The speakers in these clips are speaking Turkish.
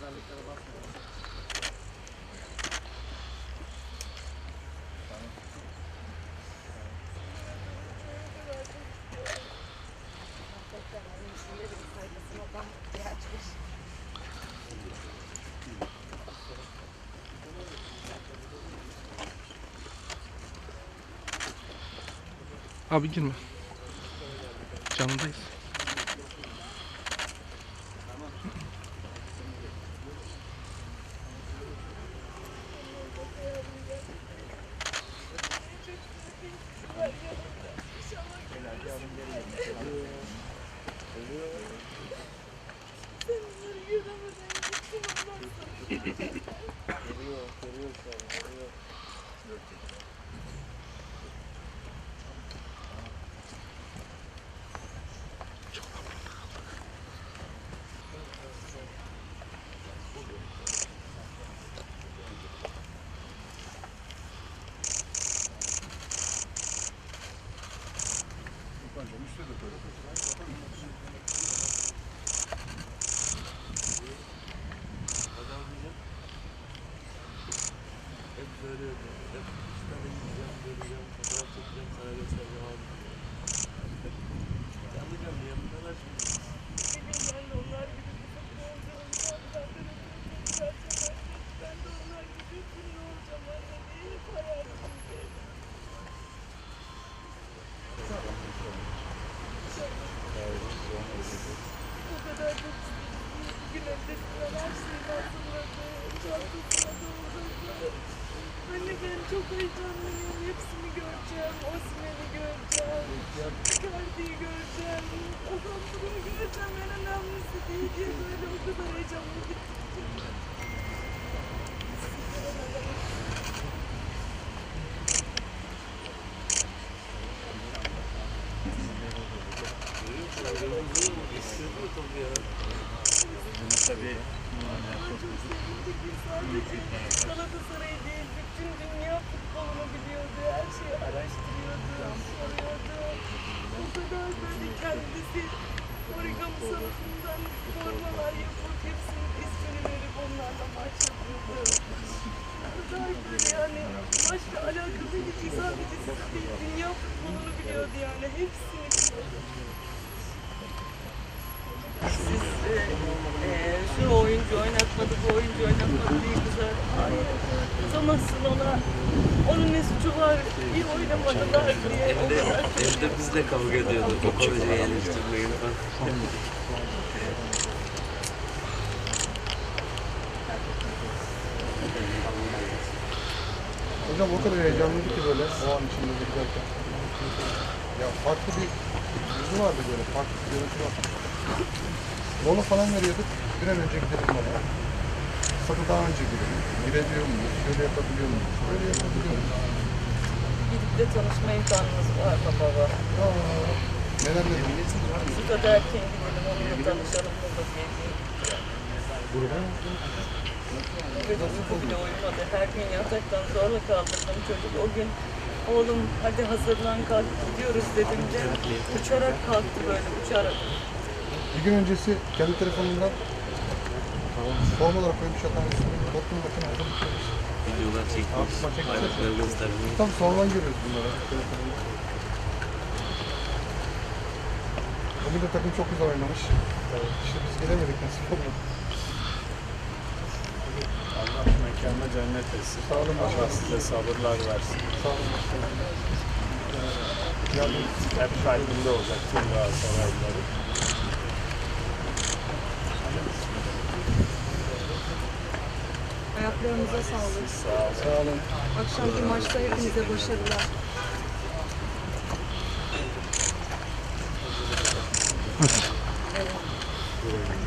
mezarlıklara basmıyor. Abi girme. Canındayız. Thank you. Abi. Canlı canlı yanındalar şimdi. Ben de onlar gibi bir futbolcu olacağım. Ben de onlar gibi ünlü olacağım. Anne diye hep hayalimdi. O kadar çok bir gün öncesinden her şeyi hazırladım. Çantasına doldurdum. Anne ben çok heyecanlıyım. Hepsini göreceğim. Osman'ı göreceğim. Icardi'yi göreceğim. Okan'ı göreceğim. En önemlisi değil diye böyle o kadar heyecanlı gittim. Tabii ya. Tabii. Galatasaray değil, bütün dünya futbolunu biliyordu, her şeyi araştırıyordu, soruyordu. O kadar böyle kendisi origami sanatından formalar yapıp hepsinin ismini verip onlarla maç. O kadar böyle yani maçla alakalı hiç sadece siz değil, dünya futbolunu biliyordu yani hepsini biliyordu. Siz e, e, şu oyuncu oynatmadı, bu oyuncu oynatmadı diye güzel tutamazsın ona. Onun suçu var, iyi oynamadılar diye. Evde, evde bizle kavga ediyorduk. O hocayı eleştirmeyin falan. Hocam o kadar heyecanlıydı ki böyle o an içinde giderken. Ya farklı bir yüzü vardı böyle, farklı bir görüntü var. Mola falan veriyorduk, bir an önce gidelim mola. Sakın daha önce gidelim. Girebiliyor muyuz? Şöyle yapabiliyor muyuz? Böyle yapabiliyor muyuz? Gidip de tanışma imkanınız var mı baba? Aa, neler neler. Şu kadar erken gidelim, onunla tanışalım baba diye değil. Bugün uyku bile uyumadı. Her gün yataktan zorla kaldırdım çocuk. O gün oğlum hadi hazırlan kalk gidiyoruz dedim de uçarak kalktı böyle uçarak. Bir gün öncesi kendi telefonundan formalar koymuş atan. Tottenham maçına hazırlıklıymış. Videolar çekmiş. Bayrakları göstermiş. Tam sonradan görüyoruz bunları. Bugün de takım çok güzel oynamış. İşte biz gidemedik nasip olmadı. Allah mekanına cennet etsin. Sağ olun Allah başkanım. size sabırlar versin. Sağ olun başkanım. Yani hep kalbinde olacak tüm Galatasaraylıların. Ayaklarınıza sağlık. Sağ, ol, sağ olun. Akşamki maçta hepinize başarılar. Evet.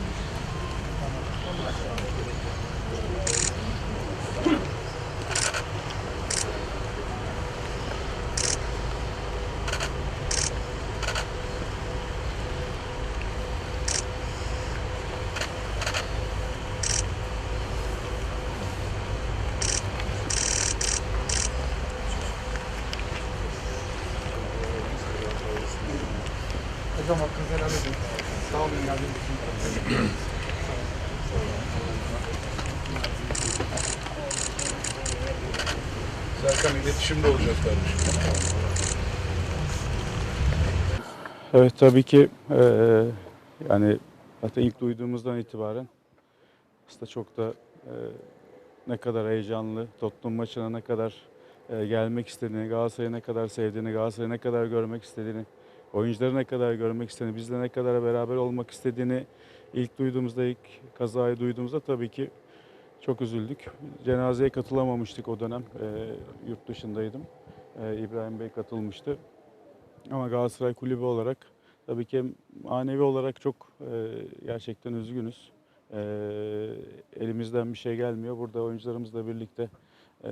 Serkan iletişimde olacağız kardeşim. Evet tabii ki eee, yani zaten ilk duyduğumuzdan itibaren aslında çok da eee, ne kadar heyecanlı, Tottenham maçına ne kadar eee, gelmek istediğini, Galatasaray'ı ne kadar sevdiğini, Galatasaray'ı ne kadar görmek istediğini, oyuncuları ne kadar görmek istediğini, bizle ne kadar beraber olmak istediğini ilk duyduğumuzda, ilk kazayı duyduğumuzda tabii ki çok üzüldük. Cenazeye katılamamıştık o dönem. Eee, yurt dışındaydım. Eee, İbrahim Bey katılmıştı. Ama Galatasaray Kulübü olarak tabii ki manevi olarak çok e, gerçekten üzgünüz. E, elimizden bir şey gelmiyor. Burada oyuncularımızla birlikte e,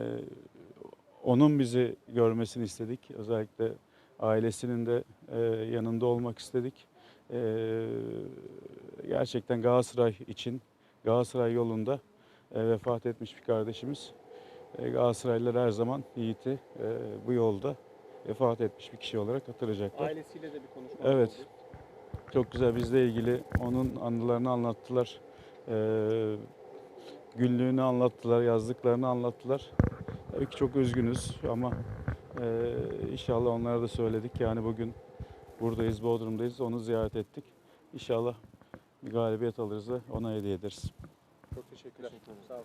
onun bizi görmesini istedik. Özellikle ailesinin de e, yanında olmak istedik. E, gerçekten Galatasaray için, Galatasaray yolunda e, vefat etmiş bir kardeşimiz. E, Galatasaraylılar her zaman Yiğit'i e, bu yolda vefat etmiş bir kişi olarak hatırlayacaklar. Ailesiyle de bir konuşma Evet. oldu. Çok güzel bizle ilgili onun anılarını anlattılar. Ee, günlüğünü anlattılar, yazdıklarını anlattılar. Tabii ki çok üzgünüz ama e, inşallah onlara da söyledik. Yani bugün buradayız, Bodrum'dayız. Onu ziyaret ettik. İnşallah bir galibiyet alırız ve ona hediye ederiz. Çok teşekkürler. Sağ olun.